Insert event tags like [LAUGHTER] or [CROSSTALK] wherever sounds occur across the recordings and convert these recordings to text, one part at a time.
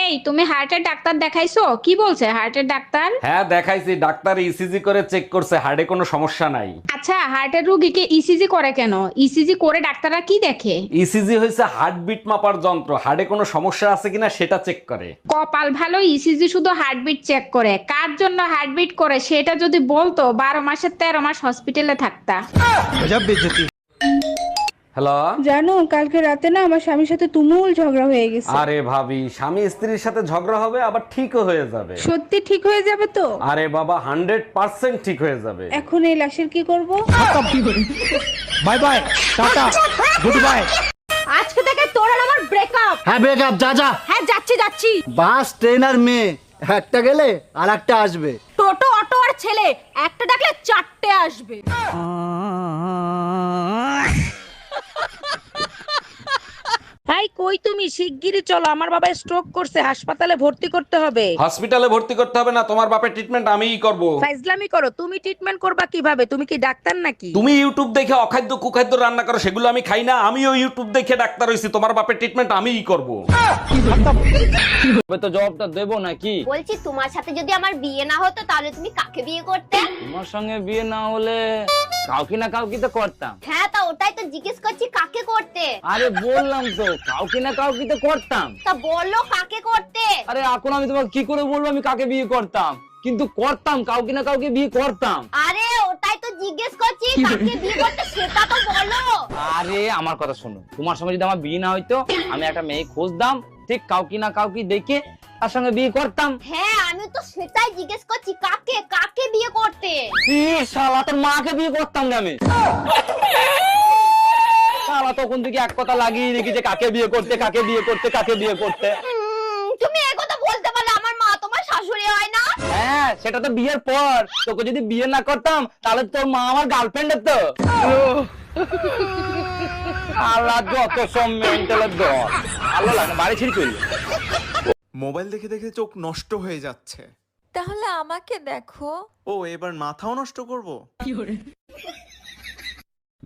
এই তুমি হার্টের ডাক্তার দেখাইছো? কি বলছে হার্টের ডাক্তার? হ্যাঁ দেখাইছি। ডাক্তার ইসিজি করে চেক করছে হার্টে কোনো সমস্যা নাই। আচ্ছা হার্টের রোগীকে ইসিজি করে কেন? ইসিজি করে ডাক্তাররা কি দেখে? ইসিজি হয়েছে হার্টবিট মাপার যন্ত্র। হার্টে কোনো সমস্যা আছে কিনা সেটা চেক করে। কপাল ভালো ইসিজি শুধু হার্টবিট চেক করে। কার জন্য হার্টবিট করে সেটা যদি বলতো বারো মাসের তেরো মাস হসপিটালে থাকতা। হ্যালো? জানো কালকে রাতে না আমার স্বামীর সাথে তুমুল ঝগড়া হয়ে গেছে। আরে ভাবি স্বামী স্ত্রীর সাথে ঝগড়া হবে আবার ঠিকও হয়ে যাবে। সত্যি ঠিক হয়ে যাবে তো? আরে বাবা হান্ড্রেড পার্সেন্ট ঠিক হয়ে যাবে। এখন এই লাশের কি করব? Bye bye tata good bye. আজকে থেকে তোর আর আমার ব্রেকআপ হ্যাঁ ব্রেকআপ যা যা। হ্যাঁ যাচ্ছি যাচ্ছি। বাস ট্রেন আর মেয়ে একটা গেলে আর একটা আসবে। টোটো অটো আর ছেলে একটা ডাকলে চারটে আসবে। হাই কই তুমি? শিগগিরই চলো আমার বাবা স্ট্রোক করছে হাসপাতালে ভর্তি করতে হবে। হসপিটালে ভর্তি করতে হবে না তোমার বাপের ট্রিটমেন্ট আমিই করব। ফাইজলামি করো তুমি ট্রিটমেন্ট করবা কীভাবে? তুমি কি ডাক্তার নাকি? তুমি ইউটিউব দেখে অখাদ্য কুখাদ্য রান্না করো সেগুলো আমি খাই না আমিও ইউটিউব দেখে ডাক্তার হইছি তোমার বাপের ট্রিটমেন্ট আমিই করব। তবে তো জবাবটা দেবো নাকি? বলছি তোমার সাথে যদি আমার বিয়ে না হতো তাহলে তুমি কাকে বিয়ে করতে? তোমার সঙ্গে বিয়ে না হলে কাউকে না কাউকে তো করতাম। হ্যাঁ তা ওটাই তো জিজ্ঞেস করছি কাকে করতে? আরে বললাম তো কাউকে না কাউকে তো করতাম। তা বলো কাকে করতে? আরে এখন আমি তোমাকে কি করে বলব আমি কাকে বিয়ে করতাম? কিন্তু করতাম কাউকে না কাউকে বিয়ে করতাম। আরে ওটাই তো জিজ্ঞেস করছি কাকে বিয়ে করতে সেটা তো বলো। আরে আমার কথা শোনো তোমার সঙ্গে যদি আমার বিয়ে না হইতো আমি একটা মেয়ে খুঁজতাম ঠিক কাউকে না কাউকে দেখে তার সঙ্গে বিয়ে করতাম। হ্যাঁ আমি তো সেটাই জিজ্ঞেস করছি কাকে কাকে বিয়ে করতে? ই শালা তোর মাকে বিয়ে করতাম না আমি। [LAUGHS] শালা তখন থেকে এক কথা লাগিয়ে রেখি যে কাকে বিয়ে করতে কাকে বিয়ে করতে কাকে বিয়ে করতে। তুমি এই কথা বলতে পারলে আমার মা তোমার শাশুড়ি হয় না? হ্যাঁ সেটা তো বিয়ের পর। তোকে যদি বিয়ে না করতাম তাহলে তোর মা আমার গার্লফ্রেন্ড তো। আল্লাহ যত সব মেন্টালের দর আল্লাহ লাগে বাড়ি ছিড়ি চলবে মোবাইল দেখে দেখে চোখ নষ্ট হয়ে যাচ্ছে। তাহলে আমাকে দেখো। ও এবার মাথাও নষ্ট করব?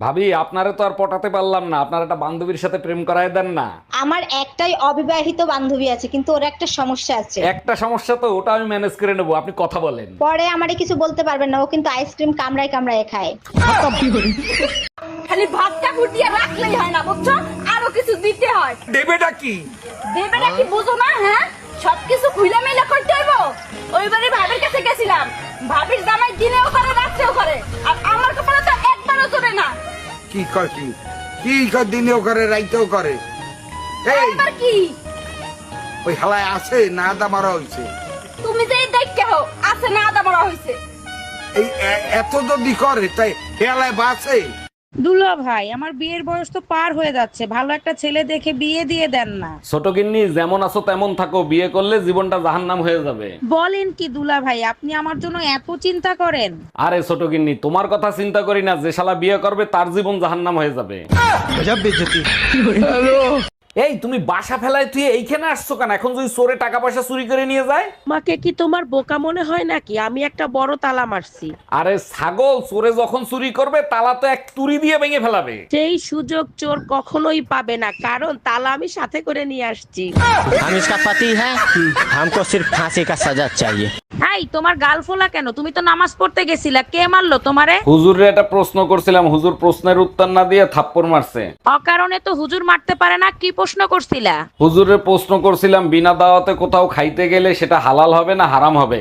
ভাবি আপনারে তো আর পটাতে পারলাম না। আপনার একটা বান্ধবীর সাথে প্রেম করায় দেন না। আমার একটাই অবিবাহিত বান্ধবী আছে কিন্তু ওর একটা সমস্যা আছে। একটা সমস্যা তো ওটা আমি ম্যানেজ করে নেব আপনি কথা বলেন। পরে আমারে কিছু বলতে পারবেন না ও কিন্তু আইসক্রিম কামড়ায় কামড়ায় খায়। খালি ভাতটা ফুটিয়ে রাখলেই হয় না বুঝছ? আরও কিছু দিতে হয়। দেবেটা কি? দেবে নাকি বুঝো না হ্যাঁ? সবকিছু খুইলা মেলা করতে হইব? ওইবারে ভাবির কাছে গেছিলাম। ভাবির জামাই দিনেও করে রাত্রেও করে। আর আমার কপালে তো একবারও চলে না। কি কয় কি? কি কয় দিনেও করে রাইতেও করে? এই! এবার কি? ওই হালায় আছে না দা মারা হইছে? তুমি যে দেখতে হো আছে না আদা হইছে। এই এ- এত যদি করে তাই হেলায় বাসে দুলা ভাই আমার বিয়ের বয়স তো পার হয়ে যাচ্ছে। ভালো একটা ছেলে দেখে বিয়ে দিয়ে দেন না। ছোট গিন্নি যেমন আছো তেমন থাকো। বিয়ে করলে জীবনটা জাহান্নাম হয়ে যাবে। বলেন কি দুলা ভাই আপনি আমার জন্য এত চিন্তা করেন। আরে ছোট গিন্নি তোমার কথা চিন্তা করি না। যে শালা বিয়ে করবে তার জীবন জাহান্নাম হয়ে যাবে। এই তুমি বাসা ফেলায় তুই এইখানে আসছো কেন এখন যদি চোরে টাকা পয়সা চুরি করে নিয়ে যায় আমাকে কি তোমার বোকা মনে হয় নাকি আমি একটা বড় তালা মারছি আরে ছাগল চোরে যখন চুরি করবে তালা তো এক তুরি দিয়ে ভেঙে ফেলাবে সেই সুযোগ চোর কখনোই পাবে না কারণ তালা আমি সাথে করে নিয়ে আসছি हम इसका पति है हमको सिर्फ फांसी का सजा चाहिए হাই তোমার গাল ফোলা কেন তুমি তো নামাজ পড়তে গেছিলা কে মারলো তোমারে হুজুরে একটা প্রশ্ন করছিলাম হুজুর প্রশ্নের উত্তর না দিয়ে থাপ্পড় মারছে অকারণে তো হুজুর মারতে পারে না কি প্রশ্ন করছিলা? হুজুরের প্রশ্ন করছিলাম বিনা দাওয়াতে কোথাও খাইতে গেলে সেটা হালাল হবে না হারাম হবে?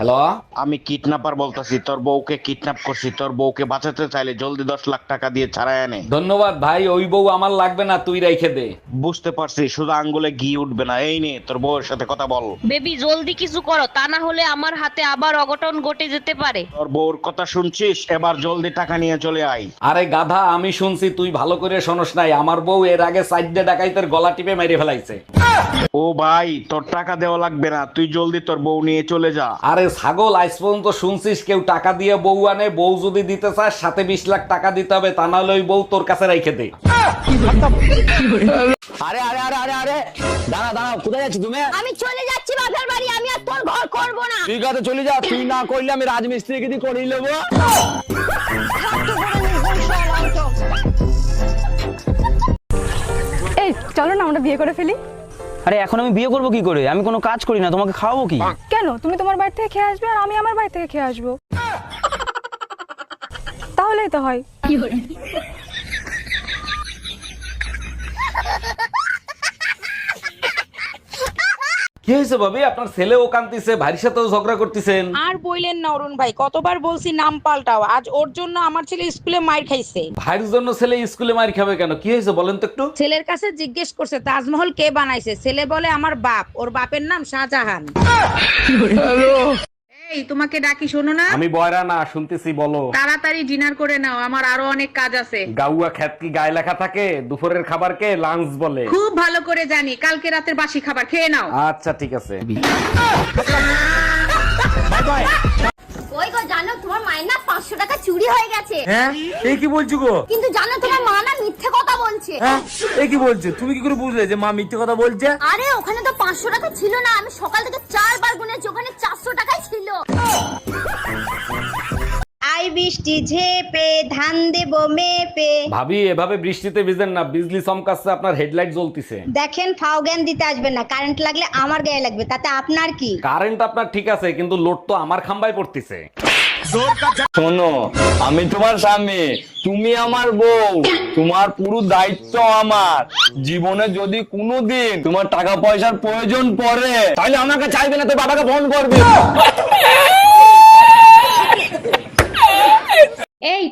হ্যালো আমি কিডন্যাপার বলতেছি তোর বউকে কিডন্যাপ করছি তোর বউকে বাঁচাতে চাইলে জলদি দশ লাখ টাকা দিয়ে ছাড়াই আনে। ধন্যবাদ ভাই ওই বউ আমার লাগবে না তুই রেখে দে। বুঝতে পারছি শুধু আঙ্গুলে ঘি উঠবে না এই নে তোর বউয়ের সাথে কথা বল। বেবি জলদি কিছু করো তা না হলে আমার হাতে আবার অঘটন ঘটে যেতে পারে। তোর বউর কথা শুনছিস? এবার জলদি টাকা নিয়ে চলে আয়। আরে গাধা আমি শুনছি তুই ভালো করে শোনস নাই আমার বউ এর আগে সাইডে ডাকাইতের গলা টিপে মেরে ফেলাইছে। ও ভাই তোর টাকা দেওয়া লাগবে না তুই জলদি তোর বউ নিয়ে চলে যা। আরে ছাগল আজ পর্যন্ত শুনছিস কেউ টাকা দিয়ে বউ আনে বউ যদি দিতে চায় সাথে বিশ লাখ টাকা দিতে হবে তা নাহলে ওই বউ তোর কাছে রেখে দে। আরে আরে আরে আরে আরে দাঁড়া দাঁড়া কোথায় যাচ্ছি তুমি? আমি চলে যাচ্ছি বাপের বাড়ি আমি আর তোর ঘর করব না। ঠিক আছে চলে যা তুই না করলে আমি রাজমিস্ত্রিকে দিয়ে করিয়ে নেব। এই এই চলো না আমরা বিয়ে করে ফেলি। আরে এখন আমি বিয়ে করব কি করে? আমি কোনো কাজ করি না তোমাকে খাওয়াবো কি? কেন? তুমি তোমার বাড়ি থেকে খেয়ে আসবে আর আমি আমার বাড়ি থেকে খেয়ে আসব। [LAUGHS] তাহলেই তো হয়। কি হয়েছে ভাবি? আপনার ছেলেও কান্দিছে ভাইয়ের সাথেও ঝগড়া করতেছেন। আর বইলেন না অরুণ ভাই কতবার বলছি নাম পাল্টাও আজ ওর জন্য আমার ছেলে স্কুলে মার খাইছে। ভাইয়ের জন্য ছেলে স্কুলে মার খাবে কেন? কি হয়েছে বলেন তো একটু? ছেলের কাছে জিজ্ঞেস করছে তাজমহল কে বানাইছে? ছেলে বলে আমার বাপ ওর বাপের নাম শাহজাহান। এই তোমাকে ডাকি শোনো না। আমি বয়রা না শুনতেছি বলো। তাড়াতাড়ি ডিনার করে নাও আমার আরও অনেক কাজ আছে। গাউয়া খ্যাত কি গায়ে লেখা থাকে? দুপুরের খাবারকে লাঞ্চ বলে। খুব ভালো করে জানি কালকে রাতের বাসি খাবার খেয়ে নাও। আচ্ছা ঠিক আছে। জানো তোমার মায়ের না পাঁচশো টাকা চুরি হয়ে গেছে। হ্যাঁ? এই কি বলছো গো? কিন্তু জানো তোমার মা না মিথ্যে কথা বলছে। হ্যাঁ? এই কি বলছো? তুমি কি করে বুঝলে যে মা মিথ্যে কথা বলছে? আরে ওখানে তো পাঁচশো টাকা ছিল না। আমি সকাল থেকে চারবার গুনেছি ওখানে চারশো টাকাই ছিল। আই বৃষ্টি ঝেপে ধান দেবো মেপে। ভাবি এভাবে বৃষ্টিতে ভিজেন না। বিজলি চমকাচ্ছে আপনার হেডলাইট জ্বলতিছে। দেখেন ফাও জ্ঞান দিতে আসবেন না। কারেন্ট লাগলে আমার গায়ে লাগবে তাতে আপনার কি? কারেন্ট আপনার ঠিক আছে কিন্তু লোড তো আমার খাম্বায় পড়তিছে। শোনো, আমি তোমার স্বামী, তুমি আমার বউ, তোমার পুরো দায়িত্ব আমার। জীবনে যদি কোনোদিন তোমার টাকা পয়সার প্রয়োজন পড়ে, তাহলে আমাকে চাইবে না তো বাবাকে ফোন করবে এই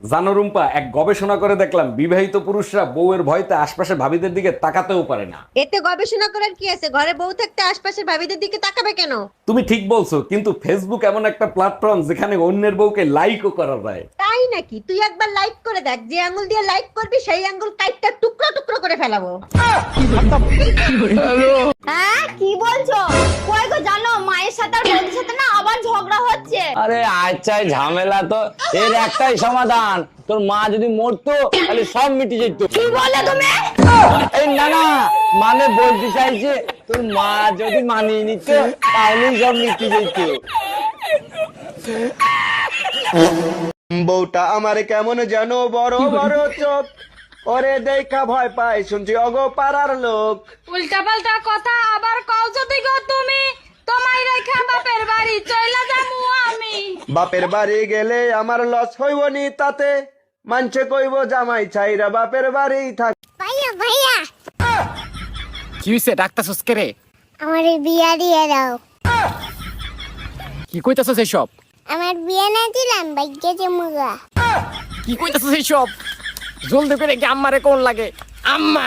জানো রুম্পা এক গবেষণা করে দেখলাম বিবাহিত পুরুষরা বউয়ের ভয়তে আশপাশে ভাবিদের দিকে তাকাতেও পারে না। এতে গবেষণা করার কি আছে? ঘরে বউ থাকতে আশপাশের ভাবিদের দিকে তাকাবে কেন? তুমি ঠিক বলছো কিন্তু ফেসবুক এমন একটা প্ল্যাটফর্ম যেখানে অন্যের বউকে লাইকও করা যায়। তাই নাকি? তুই একবার লাইক করে দেখ যে আঙ্গুল দিয়ে লাইক করবি সেই আঙ্গুল কাইটটা টুকরো টুকরো করে ফেলাবো। হ্যাঁ কি বলছো? কই গো জানো মায়ের সাথে আর বৌদির সাথে না ঝগড়া হচ্ছে। আরে আচ্ছা ঝামেলা তো এর একটাই সমাধান। তোর মা যদি মরতো তাহলে সব মিটে যেত। কি বলে তুমি? এই না না মানে বলতে চাইছে তোর মা যদি মানিয়ে নিত তাহলেই সব মিটে যেত। বউটা আমার কেমন যেন বড় বড় চোখ। ওরে দেখা ভয় পাই শুনছি অগো পাড়ার লোক। উল্টা পাল্টা কথা আবার কও যদি গো তুমি? তোমায় রেখা বাপের বাড়ি চইলা যামু আমি। বাপের বাড়ি গেলে আমার লস হইব নি তাতে। মানছে কইব জামাই ছাইরা বাপের বাড়ি থাক। ভাইয়া ভাইয়া। কি হইছে ডাক্তার সুস্কে রে? আমার বিয়া দিয়ে দাও। কি কইতাছস এইসব? আমার বিয়া না দিলাম ভাগ্যে জমুগা কি কইতাছস এইসব? জলদি করে কি আম্মারে কোন লাগে? আম্মা!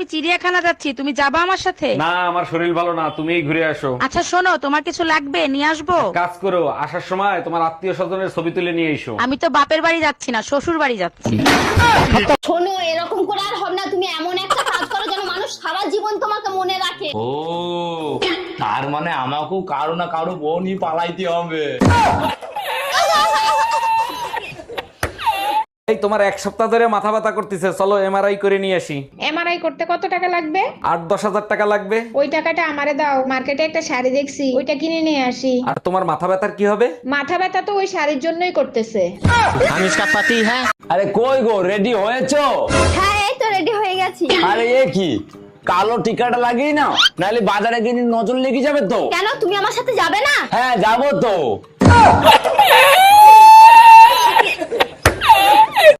আমি চিড়িয়াখানা যাচ্ছি তুমি যাবা আমার সাথে? না আমার শরীর ভালো না তুমিই ঘুরে আসো। আচ্ছা শোনো তোমার কিছু লাগবে নিয়ে আসব? কাজ করো আসার সময় তোমার আত্মীয় স্বজনের ছবি তুলে নিয়ে এসো। আমি তো বাপের বাড়ি যাচ্ছি না শ্বশুর বাড়ি যাচ্ছি। শোনো এরকম করে আর হবে না তুমি এমন একটা কাজ করো যেন মানুষ সারা জীবন তোমাকে মনে রাখে। ও তার মানে আমাকেও কারও না কারও বোনই পালাইতে হবে। এই তোমার এক সপ্তাহ ধরে মাথা ব্যথা করতেছে চলো এমআরআই করে নিয়ে আসি। কড়াই করতে কত টাকা লাগবে? আট দশ হাজার টাকা লাগবে। ওই টাকাটা আমারে দাও মার্কেটে একটা শাড়ি দেখছি ওইটা কিনে নিয়ে আসি। আর তোমার মাথা ব্যথার কি হবে? মাথা ব্যথা তো ওই শাড়ির জন্যই করতেছে। আমি পাতি হ্যাঁ? আরে কই গো রেডি হয়েছো? হ্যাঁ এই তো রেডি হয়ে গেছি। আরে এ কি? কালো টিকাটা লাগিয়ে নাও নাহলে বাজারে গিয়ে নজর লেগে যাবে তো। কেন? তুমি আমার সাথে যাবে না? হ্যাঁ যাব তো।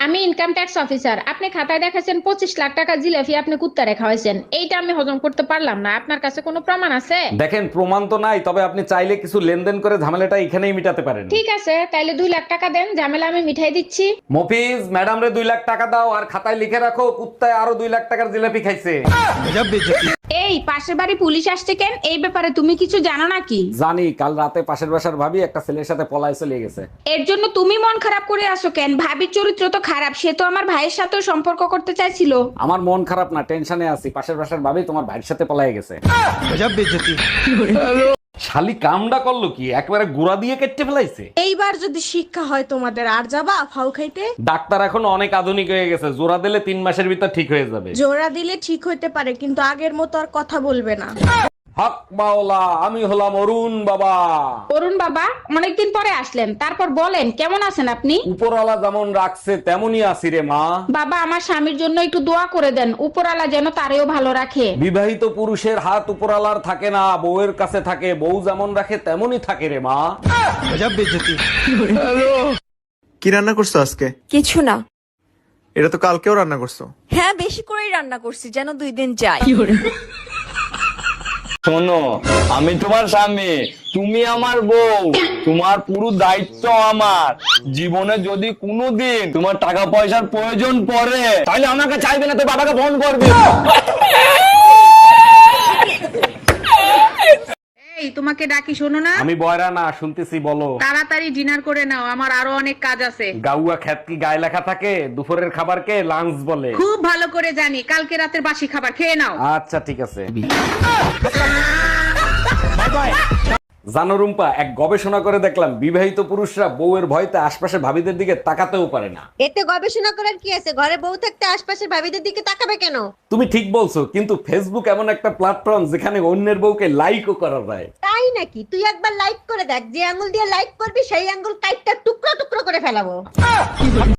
আমি ইনকাম ট্যাক্স অফিসার আপনি খাতায় দেখাচ্ছেন পঁচিশ লাখ টাকা জিলাপি আপনি কুত্তা রেখা হয়েছেন এইটা আমি হজম করতে পারলাম না। আপনার কাছে কোনো প্রমাণ আছে? দেখেন প্রমাণ তো নাই তবে আপনি চাইলে কিছু লেনদেন করে ঝামেলাটা এখানেই মিটাতে পারেন। ঠিক আছে তাইলে দুই লাখ টাকা দেন ঝামেলা আমি মিঠাই দিচ্ছি। মফিজ ম্যাডাম রে দুই লাখ টাকা দাও আর খাতায় লিখে রাখো কুত্তায় আরও দুই লাখ টাকার জিলাপি খাইছে। এই পাশের বাড়ি পুলিশ আসছে কেন? এই ব্যাপারে তুমি কিছু জানো নাকি? জানি কাল রাতে পাশের বাসার ভাবি একটা ছেলের সাথে পলায় চলে গেছে। এর জন্য তুমি মন খারাপ করে আসো কেন? ভাবির চরিত্র তো খারাপ সে তো আমার ভাইয়ের সাথেও সম্পর্ক করতে চাইছিল। আমার মন খারাপ না টেনশনে আছি। পাশের বাসার ভাবি তোমার ভাইয়ের সাথে পলায় গেছে। শালি কামডা করল কি? একবারে গুড়া দিয়ে কেটে ফেলাইছে। এইবার যদি শিক্ষা হয় তোমাদের আর যাবা ফাউ খাইতে? ডাক্তার এখন অনেক আধুনিক হয়ে গেছে। জোড়া দিলে তিন মাসের ভিতর ঠিক হয়ে যাবে। জোড়া দিলে ঠিক হইতে পারে কিন্তু আগের মতো আর কথা বলবে না। হক মাওলা আমি হলাম অরুণ বাবা। অরুণ বাবা অনেকদিন পরে আসলেন। তারপর বলেন কেমন আছেন আপনি? উপরওয়ালা যেমন রাখছে তেমনই আছি রে মা। বাবা আমার স্বামীর জন্য একটু দোয়া করে দেন। উপরালা যেন তারেও ভালো রাখে। বিবাহিত পুরুষের হাত উপরালার থাকে না বউয়ের কাছে থাকে। বউ যেমন রাখে তেমনই থাকে রে মা। কি রান্না করছ আজকে? কিছু না। এটা তো কালকেও রান্না করছ। হ্যাঁ বেশি করেই রান্না করছি যেন দুই দিন যায়। [LAUGHS] শোনো, আমি তোমার স্বামী, তুমি আমার বউ, তোমার পুরো দায়িত্ব আমার। জীবনে যদি কোনোদিন তোমার টাকা পয়সার প্রয়োজন পড়ে, তাহলে আমাকে চাইবে না তো বাবাকে ফোন করবে। এই তোমাকে ডাকি শোনো না। আমি বয়রা না শুনতেছি বলো। তাড়াতাড়ি ডিনার করে নাও আমার আরও অনেক কাজ আছে। গাউয়া খ্যাত কি গায়ে লেখা থাকে? দুপুরের খাবারকে লাঞ্চ বলে। খুব ভালো করে জানি কালকে রাতের বাসি খাবার খেয়ে নাও। আচ্ছা ঠিক আছে। জানো রুম্পা এক গবেষণা করে দেখলাম বিবাহিত পুরুষরা বউয়ের ভয়তে আশপাশে ভাবিদের দিকে তাকাতেও পারে না। এতে গবেষণা করার কি আছে? ঘরে বউ থাকতে আশপাশের ভাবিদের দিকে তাকাবে কেন? তুমি ঠিক বলছো কিন্তু ফেসবুক এমন একটা প্ল্যাটফর্ম যেখানে অন্যের বউকে লাইকও করা যায়। তাই নাকি? তুই একবার লাইক করে দেখ যে আঙ্গুল দিয়ে লাইক করবি সেই আঙ্গুল কাইটটা টুকরো টুকরো করে ফেলাবো।